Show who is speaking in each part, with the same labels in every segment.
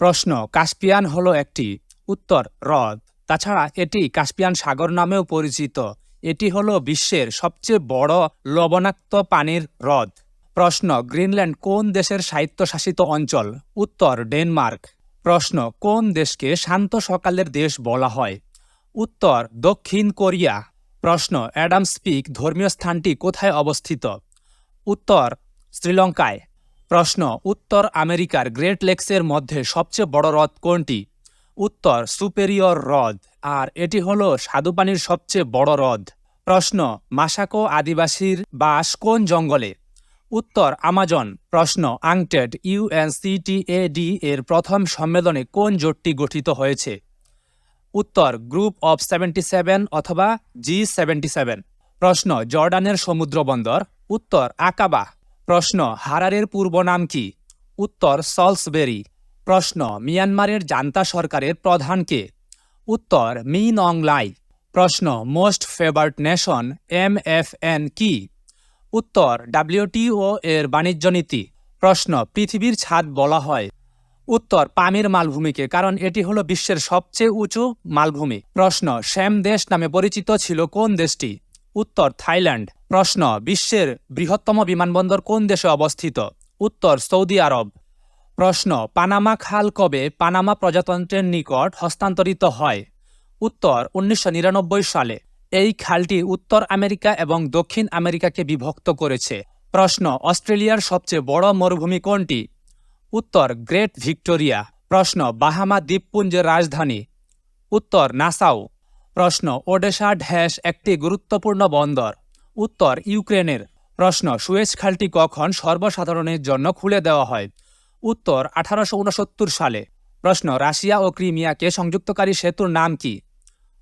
Speaker 1: প্রশ্ন, কাস্পিয়ান হলো একটি। উত্তর, হ্রদ। তাছাড়া এটি কাস্পিয়ান সাগর নামেও পরিচিত। এটি হলো বিশ্বের সবচেয়ে বড় লবণাক্ত পানির হ্রদ। প্রশ্ন, গ্রিনল্যান্ড কোন দেশের স্বায়ত্তশাসিত অঞ্চল? উত্তর, ডেনমার্ক। প্রশ্ন, কোন দেশকে শান্ত সকালের দেশ বলা হয়? উত্তর, দক্ষিণ কোরিয়া। প্রশ্ন অ্যাডাম স্পিক ধর্মীয় স্থানটি কোথায় অবস্থিত? উত্তর, শ্রীলঙ্কায়। প্রশ্ন, উত্তর আমেরিকার গ্রেট লেকসের মধ্যে সবচেয়ে বড় হ্রদ কোনটি? উত্তর, সুপেরিয়র হ্রদ। আর এটি হল স্বাদুপানির সবচেয়ে বড় হ্রদ। প্রশ্ন, মাসাকো আদিবাসীর বাস কোন জঙ্গলে? উত্তর, আমাজন। প্রশ্ন, আংটেড ইউএনসিটিএডি এর প্রথম সম্মেলনে কোন জোটটি গঠিত হয়েছে? উত্তর, গ্রুপ অফ সেভেন্টি সেভেন অথবা জি সেভেন্টি সেভেন। প্রশ্ন, জর্ডানের সমুদ্র বন্দর। উত্তর, আকাবা। প্রশ্ন, হারারের পূর্ব নাম কি? উত্তর, সলসবেরি। প্রশ্ন, মিয়ানমারের জান্তা সরকারের প্রধান কে? উত্তর মি নং লাই প্রশ্ন, most favoured nation, M F N কি? উত্তর ডাব্লিউটিও এর বাণিজ্য নীতি। প্রশ্ন, পৃথিবীর ছাদ বলা হয়। উত্তর, পামির মালভূমিকে, কারণ এটি হলো বিশ্বের সবচেয়ে উঁচু মালভূমি। প্রশ্ন, শ্যাম দেশ নামে পরিচিত ছিল কোন দেশটি? উত্তর, থাইল্যান্ড। প্রশ্ন, বিশ্বের বৃহত্তম বিমানবন্দর কোন দেশে অবস্থিত? উত্তর, সৌদি আরব। প্রশ্ন, পানামা খাল কবে পানামা প্রজাতন্ত্রের নিকট হস্তান্তরিত হয়? উত্তর, উনিশশো নিরানব্বই সালে। এই খালটি উত্তর আমেরিকা এবং দক্ষিণ আমেরিকাকে বিভক্ত করেছে। প্রশ্ন, অস্ট্রেলিয়ার সবচেয়ে বড় মরুভূমি কোনটি? উত্তর, গ্রেট ভিক্টোরিয়া। প্রশ্ন, বাহামা দ্বীপপুঞ্জের রাজধানী। উত্তর, নাসাউ। প্রশ্ন ওডেশা ড্যাশ একটি গুরুত্বপূর্ণ বন্দর। উত্তর ইউক্রেনের। প্রশ্ন, সুয়েজ খালটি কখন সর্বসাধারণের জন্য খুলে দেওয়া হয়? উত্তর, আঠারোশো উনসত্তর সালে। প্রশ্ন, রাশিয়া ও ক্রিমিয়াকে সংযুক্তকারী সেতুর নাম কি?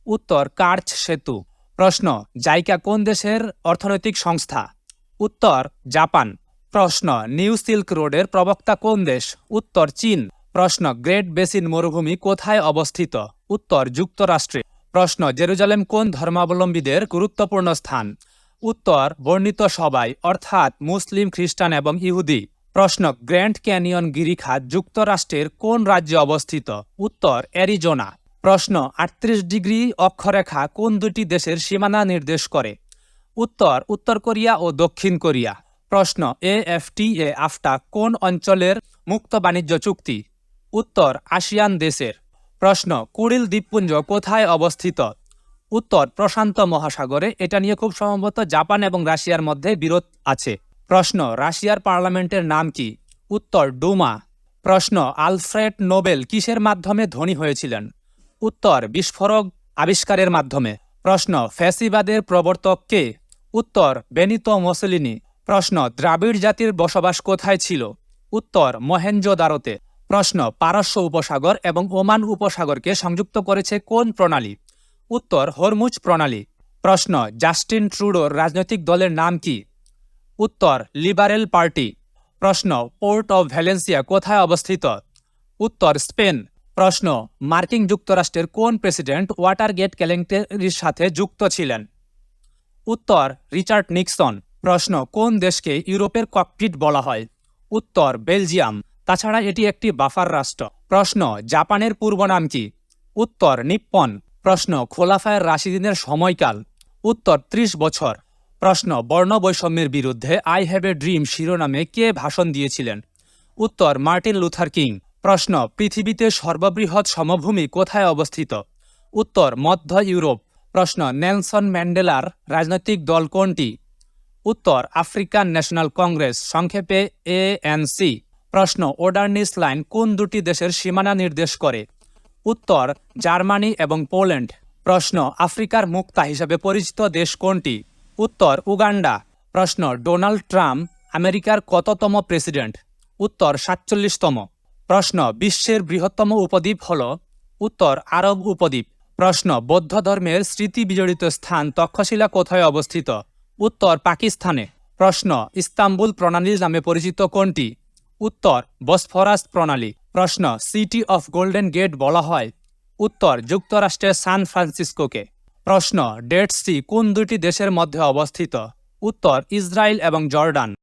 Speaker 1: উত্তর, কার্চ সেতু। প্রশ্ন, জাইকা কোন দেশের অর্থনৈতিক সংস্থা? উত্তর, জাপান। প্রশ্ন, নিউ সিল্ক রোডের প্রবক্তা কোন দেশ? উত্তর, চীন। প্রশ্ন, গ্রেট বেসিন মরুভূমি কোথায় অবস্থিত? উত্তর, যুক্তরাষ্ট্রে। প্রশ্ন, জেরুজালেম কোন ধর্মাবলম্বীদের গুরুত্বপূর্ণ স্থান? উত্তর, বর্ণিত সবাই, অর্থাৎ মুসলিম, খ্রিস্টান এবং ইহুদি। প্রশ্ন, গ্র্যান্ড ক্যানিয়ন গিরিখাত যুক্তরাষ্ট্রের কোন রাজ্যে অবস্থিত? উত্তর, অ্যারিজোনা। প্রশ্ন, আটত্রিশ ডিগ্রি অক্ষরেখা কোন দুটি দেশের সীমানা নির্দেশ করে? উত্তর উত্তর কোরিয়া ও দক্ষিণ কোরিয়া। প্রশ্ন, এএফটিএ আফটা কোন অঞ্চলের মুক্ত বাণিজ্য চুক্তি? উত্তর, আসিয়ান দেশের। প্রশ্ন, কুড়িল দ্বীপপুঞ্জ কোথায় অবস্থিত? উত্তর, প্রশান্ত মহাসাগরে। এটা নিয়ে খুব সম্ভবত জাপান এবং রাশিয়ার মধ্যে বিরোধ আছে। প্রশ্ন, রাশিয়ার পার্লামেন্টের নাম কি? উত্তর, ডুমা। প্রশ্ন, আলফ্রেড নোবেল কিসের মাধ্যমে ধনী হয়েছিলেন? উত্তর, বিস্ফোরক আবিষ্কারের মাধ্যমে। প্রশ্ন, ফ্যাসিবাদের প্রবর্তক কে? উত্তর, বেনিতো মোসেলিনি। প্রশ্ন, দ্রাবিড় জাতির বসবাস কোথায় ছিল? উত্তর মহেঞ্জোদারোতে প্রশ্ন, পারস্য উপসাগর এবং ওমান উপসাগরকে সংযুক্ত করেছে কোন প্রণালী? উত্তর হরমুজ প্রণালী। প্রশ্ন, জাস্টিন ট্রুডোর রাজনৈতিক দলের নাম কি? উত্তর, লিবারেল পার্টি। প্রশ্ন, পোর্ট অব ভ্যালেন্সিয়া কোথায় অবস্থিত? উত্তর, স্পেন। প্রশ্ন, মার্কিন যুক্তরাষ্ট্রের কোন প্রেসিডেন্ট ওয়াটারগেট কেলেঙ্কারির সাথে যুক্ত ছিলেন? উত্তর, রিচার্ড নিক্সন। প্রশ্ন, কোন দেশকে ইউরোপের ককপিট বলা হয়? উত্তর, বেলজিয়াম। তাছাড়া এটি একটি বাফার রাষ্ট্র। প্রশ্ন, জাপানের পূর্ব নাম কি? উত্তর, নিপ্পন। প্রশ্ন, খোলাফায়ের রাশিদিনের সময়কাল, উত্তর, ত্রিশ বছর। প্রশ্ন, বর্ণ বৈষম্যের বিরুদ্ধে আই হ্যাভ এ ড্রিম শিরোনামে কে ভাষণ দিয়েছিলেন? উত্তর, মার্টিন লুথার কিং। প্রশ্ন, পৃথিবীতে সর্ববৃহৎ সমভূমি কোথায় অবস্থিত? উত্তর, মধ্য ইউরোপ। প্রশ্ন, নেলসন ম্যান্ডেলার রাজনৈতিক দল কোনটি? উত্তর, আফ্রিকান ন্যাশনাল কংগ্রেস, সংক্ষেপে এএনসি প্রশ্ন, ওডার্নিস লাইন কোন দুটি দেশের সীমানা নির্দেশ করে? উত্তর, জার্মানি এবং পোল্যান্ড। প্রশ্ন, আফ্রিকার মুক্তা হিসাবে পরিচিত দেশ কোনটি? উত্তর, উগান্ডা। প্রশ্ন, ডোনাল্ড ট্রাম্প, আমেরিকার কততম প্রেসিডেন্ট? উত্তর, সাতচল্লিশতম। প্রশ্ন, বিশ্বের বৃহত্তম উপদ্বীপ হল? উত্তর, আরব উপদ্বীপ। প্রশ্ন, বৌদ্ধ ধর্মের স্মৃতি বিজড়িত স্থান তক্ষশিলা কোথায় অবস্থিত? উত্তর, পাকিস্তানে। প্রশ্ন, ইস্তাম্বুল প্রণালী নামে পরিচিত কোনটি? উত্তর, বসফরাস প্রণালী। প্রশ্ন সিটি অফ গোল্ডেন গেট বলা হয়। উত্তর, যুক্তরাষ্ট্রের সান ফ্রান্সিসকোকে। প্রশ্ন ডেড সি কোন দুটি দেশের মধ্যে অবস্থিত? উত্তর, ইসরায়েল এবং জর্ডান।